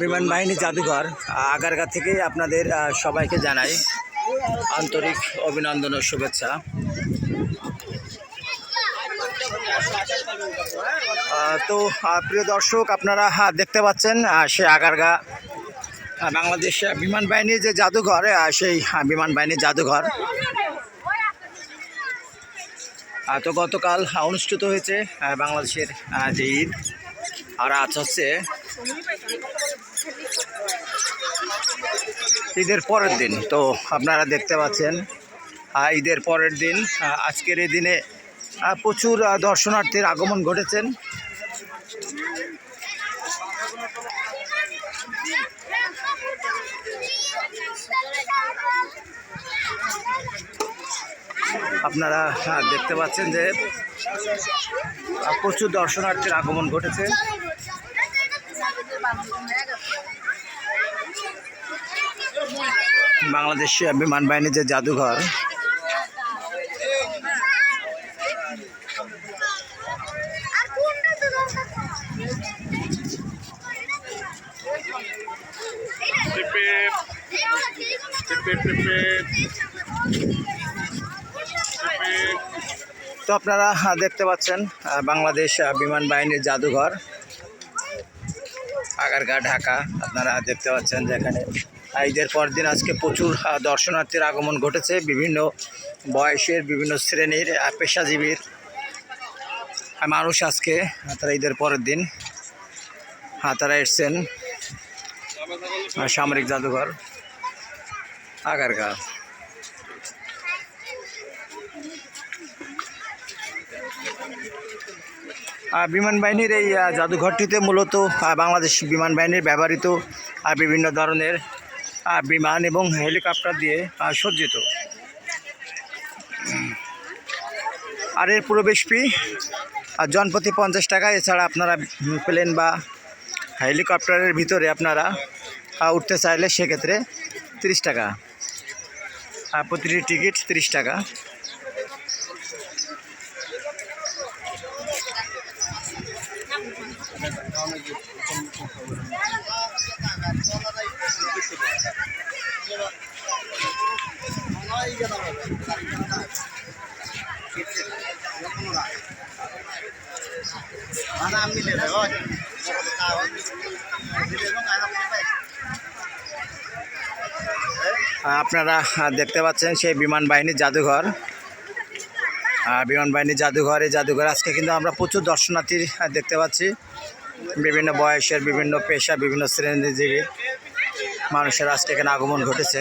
বিমান বাহিনী জাদুঘর, আগারগা থেকে আপনাদের সবাইকে জানাই আন্তরিক অভিনন্দন ও শুভেচ্ছা। তো প্রিয় দর্শক, আপনারা দেখতে পাচ্ছেন সে আগারগা বাংলাদেশ বিমান বাহিনীর যে জাদুঘর সেই বিমান বাহিনীর জাদুঘর। তো গতকাল অনুষ্ঠিত হয়েছে বাংলাদেশের যে ঈদ। আর আজ হচ্ছে ঈদের পরের দিন, তো আপনারা দেখতে পাচ্ছেন ঈদের পরের দিন আজকের এই দিনে প্রচুর দর্শনার্থীর আগমন ঘটেছেন। আপনারা দেখতে পাচ্ছেন যে প্রচুর দর্শনার্থীর আগমন ঘটেছে। বাংলাদেশ বিমান বাহিনীর যে জাদুঘর তো আপনারা দেখতে পাচ্ছেন বাংলাদেশ বিমান বাহিনীর জাদুঘর। আগারগা, ঢাকা। আপনারা দেখতে পাচ্ছেন যে এখানে ঈদের পরদিন আজকে প্রচুর দর্শনার্থীর আগমন ঘটেছে। বিভিন্ন বয়সের, বিভিন্ন শ্রেণির পেশাজীবীর মানুষ আজকে তারা ঈদের পরের দিন তারা এসছেন সামরিক জাদুঘর, আগারগা। বিমান বাহিনীর এই জাদুঘরটিতে মূলত বাংলাদেশ বিমান বাহিনীর ব্যবহৃত বিভিন্ন ধরনের বিমান এবং হেলিকপ্টার দিয়ে সজ্জিত। আর এর প্রবেশ ফি জনপ্রতি পঞ্চাশ টাকা। এছাড়া আপনারা প্লেন বা হেলিকপ্টারের ভিতরে আপনারা উঠতে চাইলে সেক্ষেত্রে তিরিশ টাকা। প্রতিটি টিকিট তিরিশ টাকা। আপনারা দেখতে পাচ্ছেন সেই বিমান বাহিনীর জাদুঘর। বিমান বাহিনীর জাদুঘর জাদুঘর আজকে কিন্তু আমরা প্রচুর দর্শনার্থী দেখতে পাচ্ছি। বিভিন্ন বয়সের বিভিন্ন পেশা বিভিন্ন শ্রেণীজীবী মানুষের আজকে এখানে আগমন ঘটেছে।